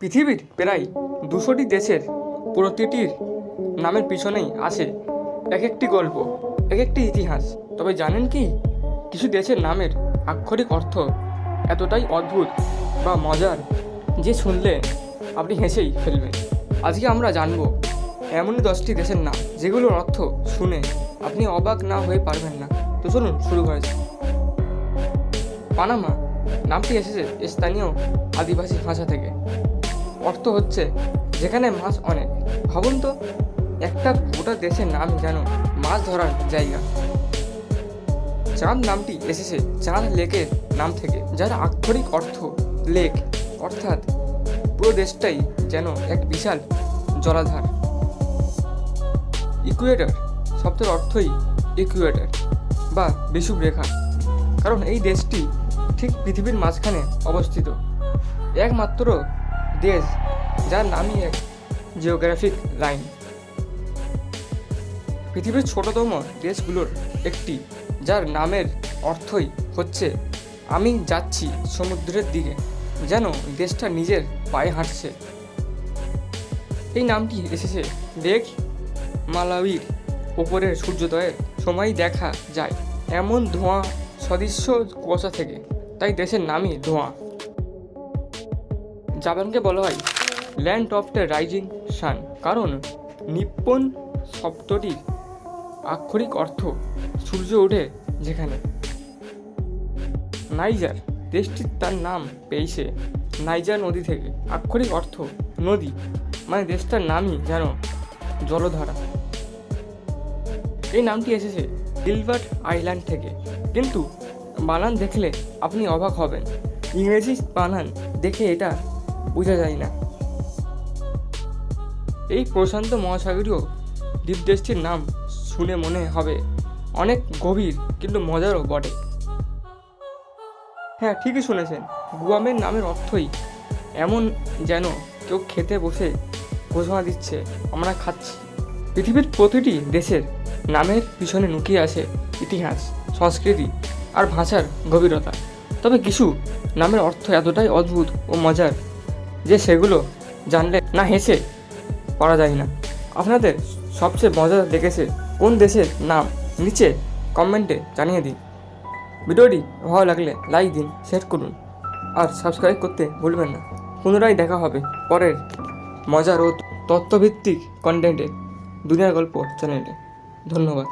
পৃথিবীর প্রায় দুশোটি দেশের প্রতিটির নামের পিছনেই আছে এক একটি গল্প এক একটি ইতিহাস। তবে জানেন কি? কিছু দেশের নামের আক্ষরিক অর্থ এতটাই অদ্ভুত বা মজার যে শুনলে আপনি হেসেই ফেলবেন। আজকে আমরা জানব এমনই দশটি দেশের নাম যেগুলোর অর্থ শুনে আপনি অবাক না হয়ে পারবেন না। তো চলুন শুরু যাক। পানামা নামটি এসেছে স্থানীয় আদিবাসী ভাষা থেকে। অর্থ হচ্ছে যেখানে মাছ অনেক। ভাবুন তো, একটা গোটা দেশের নাম যেন মাছ ধরার জায়গা। চাঁদ নামটি এসেছে চাঁদ লেকের নাম থেকে, যার আক্ষরিক অর্থ লেক। অর্থাৎ পুরো দেশটাই যেন এক বিশাল জলাধার। ইকুয়েটর শব্দের অর্থই ইকুয়েটর বা বিষুব রেখা। কারণ এই দেশটি ঠিক পৃথিবীর মাঝখানে অবস্থিত। একমাত্র দেশ, যার নামই এক জিওগ্রাফিক লাইন পৃথিবীর ছোটতম দেশগুলোর একটি, যার নামের অর্থই হচ্ছে, আমি যাচ্ছি সমুদ্রের দিকে, যেন দেশটা নিজের পায়ে হাঁটছে। এই নামটি এসেছে লেক মালাউইর ওপরের সূর্যোদয়ের সময় দেখা যায়। এমন ধোঁয়া সদৃশ্য কুয়াশা থেকে। তাই দেশের নামই ধোঁয়া। জাপানকে বলা হয় land of the rising sun, কারণ নিপ্পন শব্দটির আক্ষরিক অর্থ সূর্য ওঠে যেখানে। নাইজার দেশটির তার নাম পেয়েছে নাইজার নদী থেকে। আক্ষরিক অর্থ নদী মানে দেশটার নামই যেন জলধারা। এই নামটি এসেছে গিলবার্ট আইল্যান্ড থেকে। কিন্তু বানান দেখলে আপনি অবাক হবেন। ইংরেজি বানান দেখে এটা বোঝা যায় না। এই প্রশান্ত মহাসাগরীয় দ্বীপদেশটির নাম শুনে মনে হবে অনেক গভীর কিন্তু মজারও বটে। হ্যাঁ ঠিকই শুনেছেন, গুয়ামের নামের অর্থই এমন যেন কেউ খেতে বসে ঘোষণা দিচ্ছে, আমরা খাচ্ছি। পৃথিবীর প্রতিটি দেশের নামের পিছনে লুকিয়ে আছে ইতিহাস, সংস্কৃতি আর ভাষার গভীরতা। তবে কিছু নামের অর্থ এতটাই অদ্ভুত ও মজার যে সেগুলো জানলে না হেসে পারা যায় না। আপনাদের সবচেয়ে মজার লেগেছে কোন দেশের নাম নিচে কমেন্টে জানিয়ে দিন। ভিডিওটি ভালো লাগলে লাইক দিন, শেয়ার করুন আর সাবস্ক্রাইব করতে ভুলবেন না। পুনরায় দেখা হবে পরের মজার ও তথ্যভিত্তিক কন্টেন্টে দুনিয়ার গল্প চ্যানেলে। ধন্যবাদ।